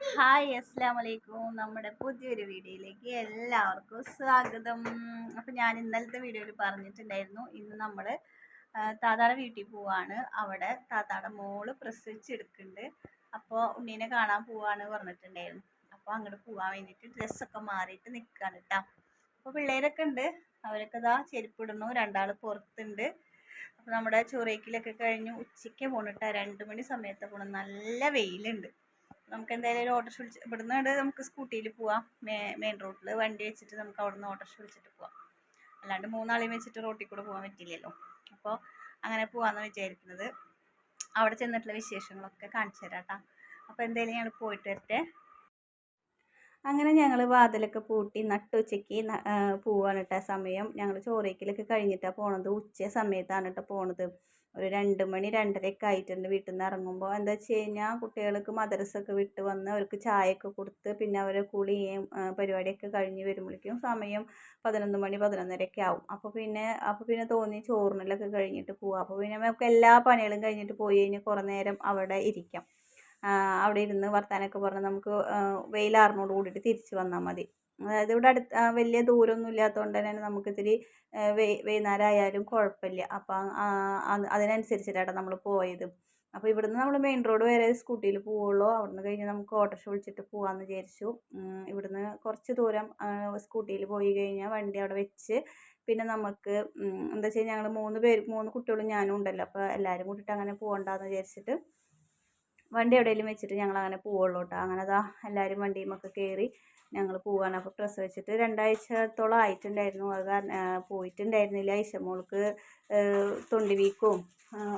Hi അസ്സാം വലൈക്കും നമ്മുടെ പുതിയൊരു വീഡിയോയിലേക്ക് എല്ലാവർക്കും സ്വാഗതം. അപ്പം ഞാൻ ഇന്നലത്തെ വീഡിയോയിൽ പറഞ്ഞിട്ടുണ്ടായിരുന്നു ഇന്ന് നമ്മൾ താത്താടെ വീട്ടിൽ പോവാണ്. അവിടെ താത്താടെ മോൾ പ്രസവിച്ചെടുക്കുന്നുണ്ട്. അപ്പോൾ ഉണ്ണീനെ കാണാൻ പോവാണ് പറഞ്ഞിട്ടുണ്ടായിരുന്നു. അപ്പോൾ അങ്ങോട്ട് പോകാൻ വേണ്ടിയിട്ട് ഡ്രസ്സൊക്കെ മാറിയിട്ട് നിൽക്കുകയാണ് കേട്ടോ അപ്പോൾ പിള്ളേരൊക്കെ ഉണ്ട്. അവരൊക്കെ ഇതാ ചെരുപ്പിടുന്നു. രണ്ടാൾ പുറത്തുണ്ട്. അപ്പോൾ നമ്മുടെ ചൊറേക്കിലൊക്കെ കഴിഞ്ഞ് ഉച്ചയ്ക്ക് പോണിട്ടാ. രണ്ട് മണി സമയത്ത് പോകണം നല്ല വെയിലുണ്ട്. നമുക്ക് എന്തായാലും ഒരു ഓട്ടോറിക്ഷ വിളിച്ച് ഇവിടുന്ന് നമുക്ക് സ്കൂട്ടിയിൽ പോവാം. മേ മെയിൻ റോഡിൽ വണ്ടി വെച്ചിട്ട് നമുക്ക് അവിടെ നിന്ന് ഓട്ടോറിക്ഷ വിളിച്ചിട്ട് പോവാം. അല്ലാണ്ട് മൂന്നാളെയും വെച്ചിട്ട് റോട്ടിൽ കൂടെ പോകാൻ പറ്റില്ലല്ലോ അപ്പോൾ അങ്ങനെ പോവാമെന്ന് വിചാരിക്കുന്നത്. അവിടെ ചെന്നിട്ടുള്ള വിശേഷങ്ങളൊക്കെ കാണിച്ചു തരാം കേട്ടോ അപ്പോൾ എന്തായാലും ഞങ്ങൾ പോയിട്ട് വരട്ടെ. അങ്ങനെ ഞങ്ങൾ വാതിലൊക്കെ പൂട്ടി നട്ടുച്ചയ്ക്ക് പോവാണ് കേട്ടോ സമയം. ഞങ്ങൾ ചോറയ്ക്കലൊക്കെ കഴിഞ്ഞിട്ടാണ് പോണത്. ഉച്ച സമയത്താണ് കേട്ടോ പോണത്. ഒരു രണ്ട് മണി രണ്ടരയൊക്കെ ആയിട്ടുണ്ട് വീട്ടിൽ നിന്ന് ഇറങ്ങുമ്പോൾ എന്താ വെച്ച് കഴിഞ്ഞാൽ കുട്ടികൾക്ക് മദ്രസൊക്കെ വിട്ട് വന്ന് അവർക്ക് ചായയൊക്കെ കൊടുത്ത് പിന്നെ അവരെ കുളിയും പരിപാടിയൊക്കെ കഴിഞ്ഞ് വരുമ്പോഴേക്കും സമയം പതിനൊന്ന് മണി പതിനൊന്നരയൊക്കെ ആവും. അപ്പോൾ പിന്നെ അപ്പോൾ പിന്നെ തോന്നി ചോറിനലൊക്കെ കഴിഞ്ഞിട്ട് പോവാം. അപ്പോൾ പിന്നെ നമുക്ക് എല്ലാ പണികളും കഴിഞ്ഞിട്ട് പോയി കഴിഞ്ഞാൽ കുറേ നേരം അവിടെ ഇരിക്കാം. അവിടെ ഇരുന്ന് വർത്താനമൊക്കെ പറഞ്ഞ് നമുക്ക് വെയിലാറിനോട് കൂടിയിട്ട് തിരിച്ച് വന്നാൽ മതി. അതായത് ഇവിടെ അടുത്ത് വലിയ ദൂരമൊന്നും ഇല്ലാത്തതുകൊണ്ട് തന്നെ നമുക്കിത്തിരി വൈകുന്നേരം ആയാലും കുഴപ്പമില്ല. അപ്പം അതിനനുസരിച്ചിട്ടാണ് നമ്മൾ പോയത്. അപ്പോൾ ഇവിടുന്ന് നമ്മൾ മെയിൻ റോഡ് വരെ സ്കൂട്ടിയിൽ പോവുള്ളൂ. അവിടുന്ന് കഴിഞ്ഞ് നമുക്ക് ഓട്ടോറിക്ഷ വിളിച്ചിട്ട് പോകാമെന്ന് വിചാരിച്ചു. ഇവിടുന്ന് കുറച്ച് ദൂരം സ്കൂട്ടിയിൽ പോയി കഴിഞ്ഞാൽ വണ്ടി അവിടെ വെച്ച് പിന്നെ നമുക്ക് എന്താ വെച്ചാൽ ഞങ്ങൾ മൂന്ന് പേര് മൂന്ന് കുട്ടികളും ഞാനും ഉണ്ടല്ലോ. അപ്പോൾ എല്ലാവരും കൂട്ടിയിട്ട് അങ്ങനെ പോകണ്ടെന്ന് വിചാരിച്ചിട്ട് വണ്ടി എവിടെയെങ്കിലും വെച്ചിട്ട് ഞങ്ങൾ അങ്ങനെ പോവുള്ളൂ കേട്ടോ. അങ്ങനെ അതാ എല്ലാവരും വണ്ടിയുമൊക്കെ കയറി ഞങ്ങൾ പോവാണ്. അപ്പോൾ പ്രസവിച്ചിട്ട് രണ്ടാഴ്ചത്തോളം ആയിട്ടുണ്ടായിരുന്നു. അത് കാരണം പോയിട്ടുണ്ടായിരുന്നില്ല. ഇഷമോൾക്ക് തൊണ്ടി വീക്കും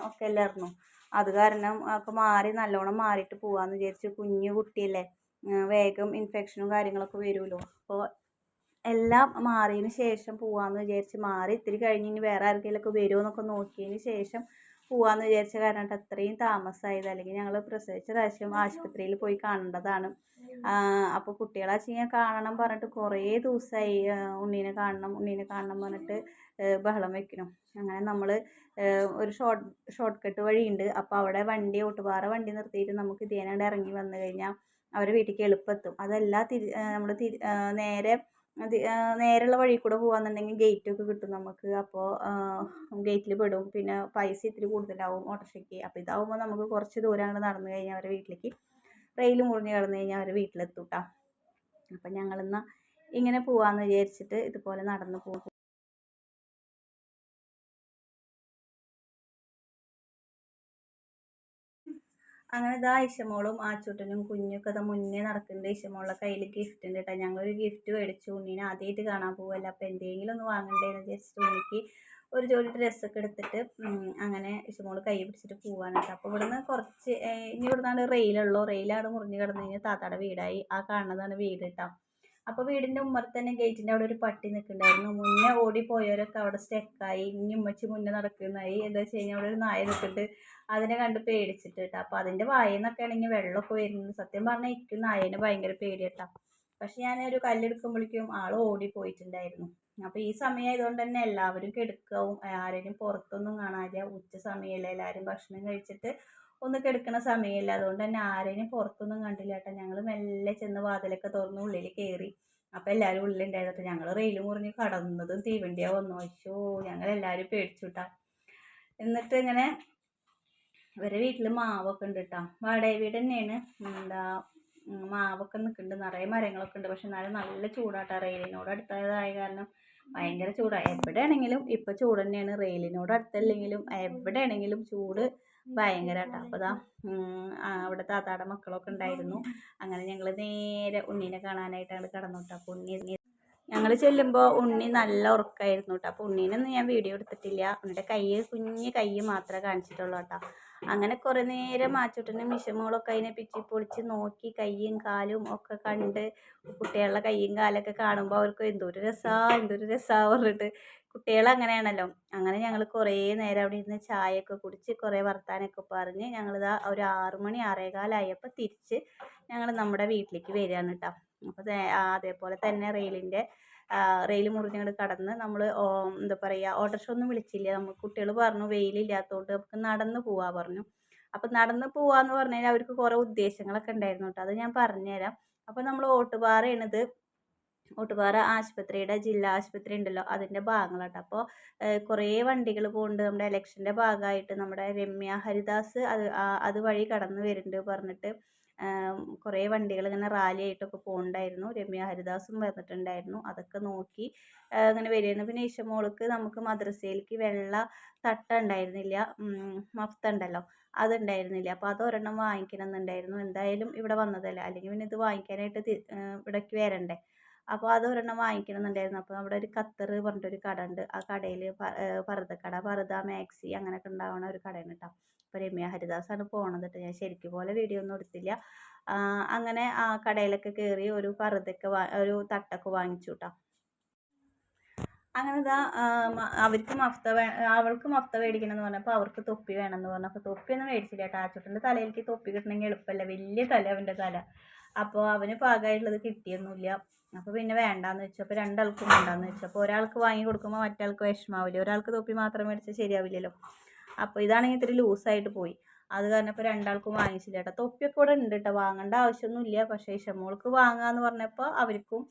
ഒക്കെ അല്ലായിരുന്നു. അത് കാരണം ഒക്കെ മാറി നല്ലോണം മാറിയിട്ട് പോവാന്ന് വിചാരിച്ചു കുഞ്ഞു കുട്ടിയല്ലേ വേഗം ഇൻഫെക്ഷനും കാര്യങ്ങളൊക്കെ വരുമല്ലോ. അപ്പോൾ എല്ലാം മാറിയതിന് ശേഷം പോവാമെന്ന് വിചാരിച്ച് മാറി ഇത്തിരി കഴിഞ്ഞ് ഇനി വേറെ ആർക്കെങ്കിലുമൊക്കെ വരുമോ എന്നൊക്കെ നോക്കിയതിന് ശേഷം പോവാമെന്ന് വിചാരിച്ച കാരണം അത്രയും താമസമായത് അല്ലെങ്കിൽ ഞങ്ങൾ പ്രസവിച്ച പ്രാവശ്യം ആശുപത്രിയിൽ പോയി കാണേണ്ടതാണ്. അപ്പോൾ കുട്ടികളെ വെച്ച് കാണണം പറഞ്ഞിട്ട് കുറേ ദിവസമായി ഉണ്ണീനെ കാണണം ഉണ്ണീനെ കാണണം പറഞ്ഞിട്ട് ബഹളം വെക്കണം അങ്ങനെ നമ്മൾ ഒരു ഷോർട്ട് ഷോർട്ട് കട്ട് വഴിയുണ്ട്. അപ്പോൾ അവിടെ വണ്ടി ഓട്ടുപാറ വണ്ടി നിർത്തിയിട്ട് നമുക്ക് ഇതേനാണ്ട് ഇറങ്ങി വന്നു കഴിഞ്ഞാൽ അവരെ വീട്ടിലേക്ക് എളുപ്പത്തും. അതല്ല തിരി നമ്മൾ തിരി നേരെ നേരെയുള്ള വഴി കൂടെ പോകാന്നുണ്ടെങ്കിൽ ഗേറ്റൊക്കെ കിട്ടും നമുക്ക്. അപ്പോൾ ഗേറ്റിൽ പെടും. പിന്നെ പൈസ ഇത്തിരി കൂടുതലാവും ഓട്ടോറിക്ഷയ്ക്ക്. അപ്പോൾ ഇതാവുമ്പോൾ നമുക്ക് കുറച്ച് ദൂരം അങ്ങോട്ട് നടന്നു കഴിഞ്ഞാൽ അവരെ വീട്ടിലേക്ക് റെയിൽ മുറിഞ്ഞ് കിടന്നു കഴിഞ്ഞാൽ അവർ വീട്ടിലെത്തും കേട്ടോ അപ്പം ഞങ്ങളിന്ന് ഇങ്ങനെ പോവാമെന്ന് വിചാരിച്ചിട്ട് ഇതുപോലെ നടന്നു പോകും. അങ്ങനെ ഇതാ ഇഷമോളും ആച്ചൂട്ടനും കുഞ്ഞൊക്കെ ഇതാ മുന്നേ നടക്കുന്നുണ്ട്. ഇഷമോളുടെ കയ്യിൽ ഗിഫ്റ്റ് ഉണ്ട് കേട്ടോ ഞങ്ങളൊരു ഗിഫ്റ്റ് മേടിച്ചു. ഉണ്ണീനെ ആദ്യമായിട്ട് കാണാൻ പോവല്ല. അപ്പോൾ എന്തെങ്കിലും ഒന്ന് വാങ്ങണ്ടേന്ന് ജസ്റ്റ് ഉണ്ണിക്ക് ഒരു ജോലി ഡ്രസ്സൊക്കെ എടുത്തിട്ട് അങ്ങനെ ഇഷ്ടമോൾ കൈ പിടിച്ചിട്ട് പോവാണ് കേട്ടോ അപ്പോൾ ഇവിടുന്ന് കുറച്ച് ഇനി ഇവിടുന്നാണ് റെയിലുള്ളൂ റെയിലാണ് മുറിഞ്ഞ് കിടന്നു കഴിഞ്ഞാൽ താത്താടെ വീടായി. ആ കാണുന്നതാണ് വീട് കേട്ടോ അപ്പോൾ വീടിന്റെ ഉമ്മറത്ത് തന്നെ ഗേറ്റിന്റെ അവിടെ ഒരു പട്ടി നിൽക്കുന്നുണ്ടായിരുന്നു മുന്നേ ഓടിപ്പോയവരൊക്കെ അവിടെ സ്റ്റെക്കായി ഇനി ഉമ്മച്ചി മുന്നേ നടക്കുന്നതായി. എന്താ വെച്ച് കഴിഞ്ഞാൽ അവിടെ ഒരു നായ നിൽക്കുന്നുണ്ട് അതിനെ കണ്ട് പേടിച്ചിട്ട് കേട്ടോ. അപ്പോൾ അതിന്റെ നിന്നൊക്കെ ആണെങ്കിൽ വെള്ളമൊക്കെ വരുന്നത്. സത്യം പറഞ്ഞാൽ എനിക്ക് നായേനെ ഭയങ്കര പേടി കേട്ടോ. പക്ഷെ ഞാൻ ഒരു കല്ലെടുക്കുമ്പോഴേക്കും ആൾ ഓടിപ്പോയിട്ടുണ്ടായിരുന്നു. അപ്പോൾ ഈ സമയമായതുകൊണ്ട് തന്നെ എല്ലാവരും കിടക്കാവും. ആരെയും പുറത്തൊന്നും കാണാതെ ഉച്ച സമയമല്ല എല്ലാവരും ഭക്ഷണം കഴിച്ചിട്ട് ഒന്ന് കിടക്കുന്ന സമയമില്ല. അതുകൊണ്ട് തന്നെ ആരെയും പുറത്തൊന്നും കണ്ടില്ല കേട്ടോ. ഞങ്ങൾ മെല്ലെ ചെന്ന് വാതിലൊക്കെ തുറന്ന് ഉള്ളിൽ കയറി അപ്പം എല്ലാവരും ഉള്ളിലുണ്ടായിരുന്നു. ഞങ്ങൾ റെയിൽ മുറിഞ്ഞ് കടന്നതും തീവണ്ടിയാ വന്നു. അയ്യോ ഞങ്ങൾ എല്ലാവരും പേടിച്ചു കേട്ടാ എന്നിട്ട് ഇങ്ങനെ ഇവരെ വീട്ടിൽ മാവൊക്കെ ഉണ്ട് കേട്ടോ വാടക വീട് തന്നെയാണ്. എന്താ മാവൊക്കെ നിൽക്കുന്നുണ്ട് നിറയെ മരങ്ങളൊക്കെ ഉണ്ട്. പക്ഷെ എന്നാലും നല്ല ചൂടാട്ടോ റെയിലിനോട് അടുത്തതായ കാരണം ഭയങ്കര ചൂടാണ് എവിടെയാണെങ്കിലും ഇപ്പോൾ ചൂട് തന്നെയാണ്. റെയിലിനോട് അടുത്തല്ലെങ്കിലും എവിടെയാണെങ്കിലും ചൂട് ഭയങ്കര കേട്ടോ അപ്പോൾ ഇതാ അവിടെ താത്താടെ മക്കളൊക്കെ ഉണ്ടായിരുന്നു. അങ്ങനെ ഞങ്ങൾ നേരെ ഉണ്ണീനെ കാണാനായിട്ടാണ് കടന്നു കേട്ടോ അപ്പോൾ ഉണ്ണി ഞങ്ങൾ ചെല്ലുമ്പോൾ ഉണ്ണി നല്ല ഉറക്കമായിരുന്നു കേട്ടോ അപ്പോൾ ഉണ്ണീനൊന്നും ഞാൻ വീഡിയോ എടുത്തിട്ടില്ല. ഉണ്ണിയുടെ കൈ കുഞ്ഞ് കൈ മാത്രമേ കാണിച്ചിട്ടുള്ളൂ കേട്ടോ അങ്ങനെ കുറേ നേരം മാച്ചൂട്ടനും മിഷമോളൊക്കെ അതിനെ പിച്ചി പൊളിച്ച് നോക്കി കൈയും കാലും ഒക്കെ കണ്ട് കുട്ടികളുടെ കൈയും കാലൊക്കെ കാണുമ്പോൾ അവർക്ക് എന്തൊരു രസമാണ് എന്തൊരു രസമാണ് പറഞ്ഞിട്ട് കുട്ടികൾ അങ്ങനെയാണല്ലോ. അങ്ങനെ ഞങ്ങൾ കുറേ നേരം അവിടെ ഇരുന്ന് ചായയൊക്കെ കുടിച്ച് കുറേ വർത്താനമൊക്കെ പറഞ്ഞ് ഞങ്ങളിതാ ഒരു ആറു മണി ആറേകാലായപ്പോൾ തിരിച്ച് ഞങ്ങൾ നമ്മുടെ വീട്ടിലേക്ക് വരികയാണ് കേട്ടോ അപ്പോൾ അതേപോലെ തന്നെ റെയിലിന്റെ റെയിൽ മുറിഞ്ഞങ്ങോട് കടന്ന് നമ്മൾ എന്താ പറയുക ഓട്ടോറിക്ഷ ഒന്നും വിളിച്ചില്ല. നമ്മൾ കുട്ടികൾ പറഞ്ഞു വെയിലില്ലാത്തതുകൊണ്ട് നമുക്ക് നടന്ന് പോവാ പറഞ്ഞു. അപ്പം നടന്ന് പോവാന്ന് പറഞ്ഞു കഴിഞ്ഞാൽ അവർക്ക് കുറേ ഉദ്ദേശങ്ങളൊക്കെ ഉണ്ടായിരുന്നു കേട്ടോ അത് ഞാൻ പറഞ്ഞുതരാം. അപ്പോൾ നമ്മൾ ഓട്ടുപാറയാണിത് ഓട്ടുപാറ ആശുപത്രിയുടെ ജില്ലാ ആശുപത്രി ഉണ്ടല്ലോ. അതിന്റെ ഭാഗങ്ങളാട്ടോ. അപ്പോൾ കുറേ വണ്ടികൾ പോകുന്നുണ്ട് നമ്മുടെ ഇലക്ഷന്റെ ഭാഗമായിട്ട് നമ്മുടെ രമ്യ ഹരിദാസ് അത് അതുവഴി കടന്നു വരുന്നുണ്ട് പറഞ്ഞിട്ട് കുറേ വണ്ടികൾ ഇങ്ങനെ റാലി ആയിട്ടൊക്കെ പോകുന്നുണ്ടായിരുന്നു രമ്യ ഹരിദാസും വന്നിട്ടുണ്ടായിരുന്നു. അതൊക്കെ നോക്കി അങ്ങനെ വരികയാണ്. പിന്നെ ഇഷമോൾക്ക് നമുക്ക് മദ്രസയിലേക്ക് വെള്ള തട്ട ഉണ്ടായിരുന്നില്ല. മഫ്ത ഉണ്ടല്ലോ. അതുണ്ടായിരുന്നില്ല. അപ്പോൾ അത് ഒരെണ്ണം വാങ്ങിക്കണം എന്നുണ്ടായിരുന്നു എന്തായാലും ഇവിടെ വന്നതല്ല? അല്ലെങ്കിൽ പിന്നെ ഇത് വാങ്ങിക്കാനായിട്ട് ഇവിടേക്ക് വരണ്ടേ? അപ്പോൾ അത് ഒരെണ്ണം വാങ്ങിക്കണം എന്നുണ്ടായിരുന്നു അപ്പോൾ അവിടെ ഒരു ഖത്തർ പറഞ്ഞിട്ടൊരു കട ഉണ്ട് ആ കടയിൽ പർദ്ദക്കട പർദ്ദ മാക്സി അങ്ങനെയൊക്കെ ഉണ്ടാവുന്ന ഒരു കടയാണ് കേട്ടോ അപ്പോൾ രമ്യ ഹരിദാസാണ് പോണത് കേട്ടോ ഞാൻ ശരിക്കും പോലെ വീഡിയോ ഒന്നും എടുത്തില്ല. അങ്ങനെ ആ കടയിലൊക്കെ കയറി ഒരു പർദ്ദയൊക്കെ ഒരു തട്ടൊക്കെ വാങ്ങിച്ചു കേട്ടോ അങ്ങനെ ഇതാ അവർക്ക് മഫ്ത അവൾക്ക് മഫ്ത മേടിക്കണം എന്ന് പറഞ്ഞപ്പോൾ അവർക്ക് തൊപ്പി വേണം എന്ന് പറഞ്ഞു. അപ്പോൾ തൊപ്പിയൊന്നും മേടിച്ചില്ല ടാച്ചോട്ടന്റെ തലയിലേക്ക് തൊപ്പി കിട്ടണമെങ്കിൽ എളുപ്പമല്ല വലിയ തല അവന്റെ തല. അപ്പോൾ അവന് പാകമായിട്ടുള്ളത് കിട്ടിയൊന്നുമില്ല അപ്പോൾ പിന്നെ വേണ്ടാന്ന് വെച്ചു. അപ്പോൾ രണ്ടാൾക്കും വേണ്ടാന്ന് വെച്ചു. അപ്പോൾ ഒരാൾക്ക് വാങ്ങി കൊടുക്കുമ്പോൾ മറ്റാൾക്ക് വിഷമാവില്ല. ഒരാൾക്ക് തൊപ്പി മാത്രം മേടിച്ചാൽ ശരിയാവില്ലല്ലോ. അപ്പോൾ ഇതാണെങ്കിൽ ഇത്തിരി ലൂസായിട്ട് പോയി. അത് കാരണം ഇപ്പോൾ രണ്ടാൾക്കും വാങ്ങിച്ചില്ല കേട്ടോ. തൊപ്പിയൊക്കെ ഇവിടെ ഉണ്ട് കേട്ടോ. വാങ്ങേണ്ട ആവശ്യമൊന്നുമില്ല പക്ഷേ ഇഷമോൾക്ക് വാങ്ങാന്ന് പറഞ്ഞപ്പോൾ അവർക്കും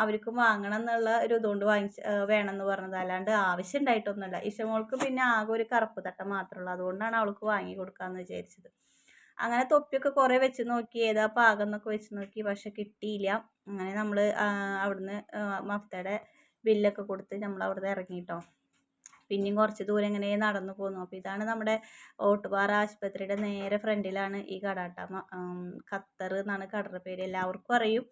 അവർക്കും വാങ്ങണം എന്നുള്ള ഒരു ഇതുകൊണ്ട് വാങ്ങിച്ച് വേണമെന്ന് പറഞ്ഞത്. അല്ലാണ്ട് ആവശ്യം ഉണ്ടായിട്ടൊന്നുമില്ല. ഇഷമോൾക്ക് പിന്നെ ആകെ ഒരു കറുപ്പ് തട്ട മാത്രമുള്ളൂ അതുകൊണ്ടാണ് അവൾക്ക് വാങ്ങി കൊടുക്കാമെന്ന് വിചാരിച്ചത്. അങ്ങനെ തൊപ്പിയൊക്കെ കുറേ വെച്ച് നോക്കി ഏതാ പാകം എന്നൊക്കെ വെച്ച് നോക്കി പക്ഷെ കിട്ടിയില്ല. അങ്ങനെ നമ്മൾ അവിടുന്ന് മഫ്തയുടെ ബില്ലൊക്കെ കൊടുത്ത് നമ്മൾ അവിടുന്ന് ഇറങ്ങിയിട്ടോ പിന്നെയും കുറച്ച് ദൂരം ഇങ്ങനെ നടന്നു പോന്നു. അപ്പോൾ ഇതാണ് നമ്മുടെ ഓട്ടുപാറ ആശുപത്രിയുടെ നേരെ ഫ്രണ്ടിലാണ് ഈ കടാട്ട ഖത്തർ എന്നാണ് കടയുടെ പേര്. എല്ലാവർക്കും അറിയും.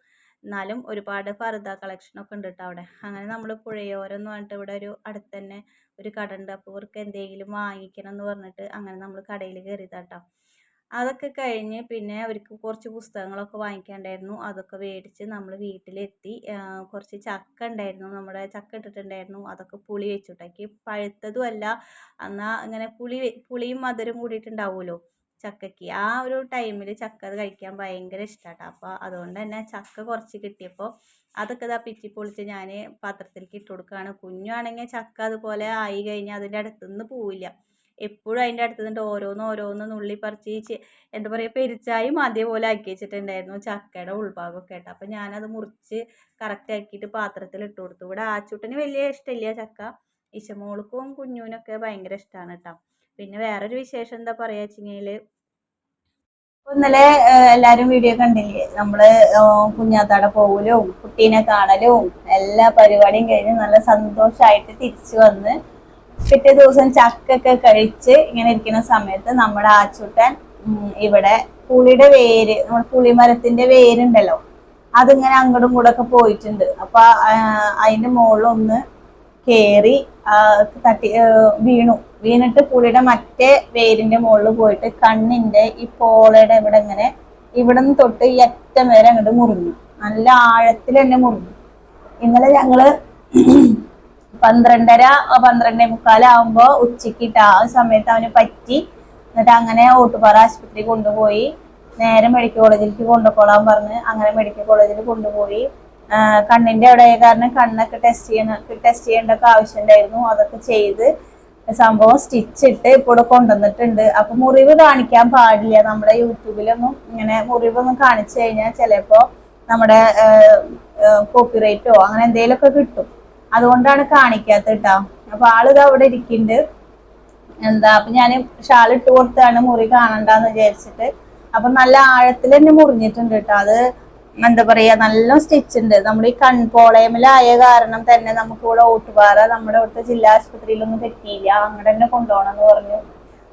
എന്നാലും ഒരുപാട് ഫർദ കളക്ഷനൊക്കെ ഉണ്ട് കേട്ടോ അവിടെ. അങ്ങനെ നമ്മൾ പുഴയോരം എന്ന് പറഞ്ഞിട്ട് ഇവിടെ ഒരു അടുത്ത് തന്നെ ഒരു കട ഉണ്ട്. അപ്പോൾ ഇവർക്ക് എന്തെങ്കിലും വാങ്ങിക്കണം എന്ന് പറഞ്ഞിട്ട് അങ്ങനെ നമ്മൾ കടയിൽ കയറിയതാട്ടോ അതൊക്കെ കഴിഞ്ഞ് പിന്നെ അവർക്ക് കുറച്ച് പുസ്തകങ്ങളൊക്കെ വാങ്ങിക്കാനുണ്ടായിരുന്നു അതൊക്കെ മേടിച്ച് നമ്മൾ വീട്ടിലെത്തി. കുറച്ച് ചക്ക ഉണ്ടായിരുന്നു. നമ്മുടെ ചക്ക ഇട്ടിട്ടുണ്ടായിരുന്നു. അതൊക്കെ പുളി വെച്ചുണ്ടാക്കി പഴുത്തതും അല്ല. എന്നാൽ ഇങ്ങനെ പുളി പുളിയും മധുരം കൂടിയിട്ടുണ്ടാവുമല്ലോ ചക്കയ്ക്ക്. ആ ഒരു ടൈമിൽ ചക്ക അത് കഴിക്കാൻ ഭയങ്കര ഇഷ്ടമാട്ടോ അപ്പോൾ അതുകൊണ്ട് തന്നെ ചക്ക കുറച്ച് കിട്ടിയപ്പോൾ അതൊക്കെ ഇതാ പിച്ചി പൊളിച്ച് ഞാൻ പാത്രത്തിലേക്ക് ഇട്ട് കൊടുക്കുകയാണ് കുഞ്ഞാണെങ്കിൽ ചക്ക അതുപോലെ ആയി കഴിഞ്ഞാൽ അതിന്റെ അടുത്തുനിന്ന് പോവില്ല. എപ്പോഴും അതിന്റെ അടുത്ത് നിന്നിട്ട് ഓരോന്ന് ഓരോന്ന് നുള്ളി പറിച്ച് എന്താ പറയുക പെരിച്ചായും അതേപോലെ ആക്കി വെച്ചിട്ടുണ്ടായിരുന്നു. ചക്കയുടെ ഉൾഭാഗമൊക്കെ ആയിട്ട്. അപ്പം ഞാനത് മുറിച്ച് കറക്റ്റ് ആക്കിയിട്ട് പാത്രത്തിൽ ഇട്ട് കൊടുത്തു. ഇവിടെ ആച്ചൂട്ടന് വലിയ ഇഷ്ടമില്ല ചക്ക. ഇശമോൾക്കും കുഞ്ഞുവിനൊക്കെ ഭയങ്കര ഇഷ്ടമാണ് കേട്ടോ പിന്നെ വേറൊരു വിശേഷം എന്താ പറയുക വെച്ചെങ്കിൽ ഇന്നലെ എല്ലാരും വീഡിയോ കണ്ടില്ലേ? നമ്മൾ കുഞ്ഞാത്താടെ പോകലും കുട്ടീനെ കാണലും എല്ലാ പരിപാടിയും കഴിഞ്ഞ് നല്ല സന്തോഷമായിട്ട് തിരിച്ചു വന്ന് പിറ്റേ ദിവസം ചക്കൊക്കെ കഴിച്ച് ഇങ്ങനെ ഇരിക്കുന്ന സമയത്ത് നമ്മുടെ ആച്ചൂട്ടൻ ഇവിടെ പുളിയുടെ വേര് നമ്മുടെ പുളിമരത്തിന്റെ വേരുണ്ടല്ലോ അതിങ്ങനെ അങ്ങോട്ടും കൂടെ ഒക്കെ പോയിട്ടുണ്ട്. അപ്പൊ അതിന്റെ മുകളിലൊന്ന് കേറി തട്ടി വീണു. വീണിട്ട് പുളിയുടെ മറ്റേ വേരിന്റെ മുകളിൽ പോയിട്ട് കണ്ണിന്റെ ഈ പോളയുടെ ഇവിടെ ഇങ്ങനെ ഇവിടെ നിന്ന് തൊട്ട് ഈ വരെ അങ്ങോട്ട് മുറിഞ്ഞു. നല്ല ആഴത്തിൽ തന്നെ മുറിഞ്ഞു. ഇന്നലെ ഞങ്ങൾ പന്ത്രണ്ടര പന്ത്രണ്ടേ മുക്കാലാവുമ്പോ ഉച്ചക്കിട്ട് ആ സമയത്ത് അവന് പറ്റി. എന്നിട്ട് അങ്ങനെ ഓട്ടുപാറ ആശുപത്രി കൊണ്ടുപോയി. നേരെ മെഡിക്കൽ കോളേജിലേക്ക് കൊണ്ടുപോകാൻ പറഞ്ഞ് അങ്ങനെ മെഡിക്കൽ കോളേജിൽ കൊണ്ടുപോയി. കണ്ണിന്റെ അവിടെ കാരണം കണ്ണൊക്കെ ടെസ്റ്റ് ചെയ്യണ ടെസ്റ്റ് ചെയ്യേണ്ടൊക്കെ ആവശ്യമുണ്ടായിരുന്നു. അതൊക്കെ ചെയ്ത് സംഭവം സ്റ്റിച്ച് ഇട്ട് ഇപ്പോൾ കൊണ്ടുവന്നിട്ടുണ്ട്. അപ്പൊ മുറിവ് കാണിക്കാൻ പാടില്ല. നമ്മുടെ യൂട്യൂബിലൊന്നും ഇങ്ങനെ മുറിവൊന്നും കാണിച്ചു കഴിഞ്ഞാൽ ചിലപ്പോ നമ്മുടെ കോപ്പിറൈറ്റോ അങ്ങനെ എന്തെങ്കിലുമൊക്കെ കിട്ടും. അതുകൊണ്ടാണ് കാണിക്കാത്ത കേട്ടോ അപ്പൊ ആളിത് അവിടെ ഇരിക്കുന്നുണ്ട് എന്താ അപ്പൊ ഞാൻ ഷാൾ ഇട്ട് കൊടുത്താണ് മുറി കാണണ്ടെന്ന് വിചാരിച്ചിട്ട്. അപ്പൊ നല്ല ആഴത്തിൽ തന്നെ മുറിഞ്ഞിട്ടുണ്ട് കേട്ടോ. അത് എന്താ പറയാ നല്ല സ്റ്റിച്ച് ഉണ്ട്. നമ്മുടെ ഈ കൺപോളയമിലായ കാരണം തന്നെ നമുക്ക് ഇവിടെ ഓട്ടുപാറ നമ്മുടെ ഇവിടുത്തെ ജില്ലാ ആശുപത്രിയിലൊന്നും പറ്റിയില്ല. അങ്ങനെ തന്നെ കൊണ്ടുപോകണം എന്ന് പറഞ്ഞു.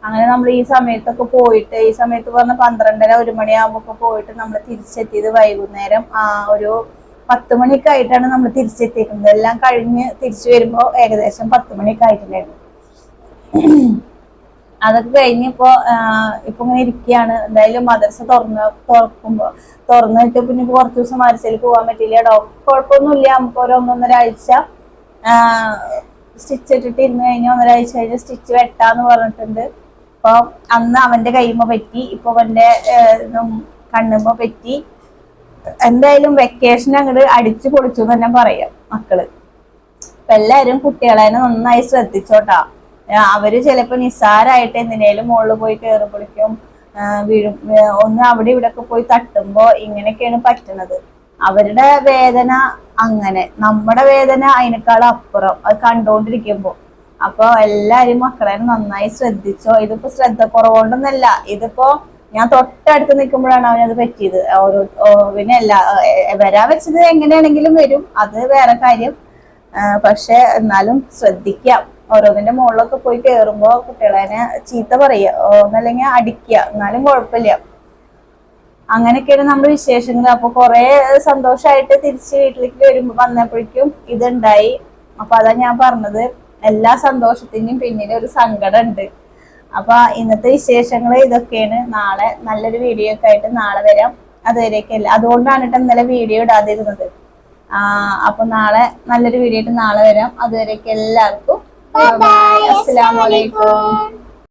അങ്ങനെ നമ്മൾ ഈ സമയത്തൊക്കെ പോയിട്ട് ഈ സമയത്ത് പറഞ്ഞ പന്ത്രണ്ടര ഒരു മണിയാകുമ്പോ പോയിട്ട് നമ്മൾ തിരിച്ചെത്തിയത് വൈകുന്നേരം. ആ ഒരു പത്ത് മണിയൊക്കെ ആയിട്ടാണ് നമ്മൾ തിരിച്ചെത്തിക്കുന്നത് എല്ലാം കഴിഞ്ഞ് തിരിച്ചു വരുമ്പോൾ ഏകദേശം പത്ത് മണിയൊക്കെ ആയിട്ടുണ്ടായിരുന്നു. അതൊക്കെ കഴിഞ്ഞ് ഇപ്പോ ഇപ്പൊ ഇങ്ങനെ ഇരിക്കുകയാണ്. എന്തായാലും മദ്രസ തുറന്ന് തുറക്കുമ്പോ തുറന്നിട്ട് പിന്നെ കുറച്ച് ദിവസം മരസയിലേക്ക് പോകാൻ പറ്റില്ല ഡോക്ടർ കുഴപ്പമൊന്നുമില്ല. നമുക്ക് ഒരു ഒന്നൊന്നര ആഴ്ച സ്റ്റിച്ച് ഇട്ടിട്ട് ഇരുന്ന് കഴിഞ്ഞാൽ ഒന്നരാഴ്ച കഴിഞ്ഞ് സ്റ്റിച്ച് വെട്ടാന്ന് പറഞ്ഞിട്ടുണ്ട്. അപ്പൊ അന്ന് അവന്റെ കയ്യുമ്പോ പറ്റി ഇപ്പൊ അവന്റെ കണ്ണുമ്പോ പറ്റി എന്തായാലും വെക്കേഷൻ അങ്ങോട്ട് അടിച്ചു പൊളിച്ചു തന്നെ പറയാം മക്കൾ. അപ്പൊ എല്ലാരും കുട്ടികളെ നന്നായി ശ്രദ്ധിച്ചോട്ടാ. അവർ ചിലപ്പോ നിസ്സാരായിട്ട് എന്തിനേലും മുകളിൽ പോയി കയറുമ്പോഴേക്കും വീഴും ഒന്ന് അവിടെ ഇവിടെ ഒക്കെ പോയി തട്ടുമ്പോ ഇങ്ങനെയൊക്കെയാണ് പറ്റുന്നത് അവരുടെ വേദന അങ്ങനെ നമ്മുടെ വേദന അതിനേക്കാൾ അപ്പുറം അത് കണ്ടോണ്ടിരിക്കുമ്പോ. അപ്പൊ എല്ലാരും മക്കളെ നന്നായി ശ്രദ്ധിച്ചോ. ഇതിപ്പോ ശ്രദ്ധ കുറവുകൊണ്ടൊന്നല്ല ഇതിപ്പോ ഞാൻ തൊട്ടടുത്ത് നിൽക്കുമ്പോഴാണ് അവനത് പറ്റിയത്. ഓരോ പിന്നെ എല്ലാ ഏ, വരാൻ വെച്ചത് എങ്ങനെയാണെങ്കിലും വരും. അത് വേറെ കാര്യം. പക്ഷെ എന്നാലും ശ്രദ്ധിക്കാം. ഓരോന്നിന്റെ മുകളിലൊക്കെ പോയി കയറുമ്പോ കുട്ടികളെ ചീത്ത പറയുക. ഒന്നല്ലെങ്കിൽ അടിക്കുക. എന്നാലും കുഴപ്പമില്ല. അങ്ങനെയൊക്കെയാണ് നമ്മുടെ വിശേഷങ്ങൾ. അപ്പൊ കുറെ സന്തോഷമായിട്ട് തിരിച്ച് വീട്ടിലേക്ക് വരുമ്പോ വന്നപ്പോഴേക്കും ഇതുണ്ടായി. അപ്പൊ അതാ ഞാൻ പറഞ്ഞത്. എല്ലാ സന്തോഷത്തിനും പിന്നിൽ ഒരു സങ്കടം ഉണ്ട് അപ്പൊ ഇന്നത്തെ വിശേഷങ്ങൾ ഇതൊക്കെയാണ്. നാളെ നല്ലൊരു വീഡിയോ ഒക്കെ ആയിട്ട് നാളെ വരാം. അതുവരേക്കല്ല അതുകൊണ്ടാണ് കേട്ടോ ഇന്നലെ വീഡിയോ ഇടാതിരുന്നത്. ആ അപ്പൊ നാളെ നല്ലൊരു വീഡിയോ ആയിട്ട് നാളെ വരാം. അതുവരെയൊക്കെ എല്ലാവർക്കും അസ്സലാമു അലൈക്കും.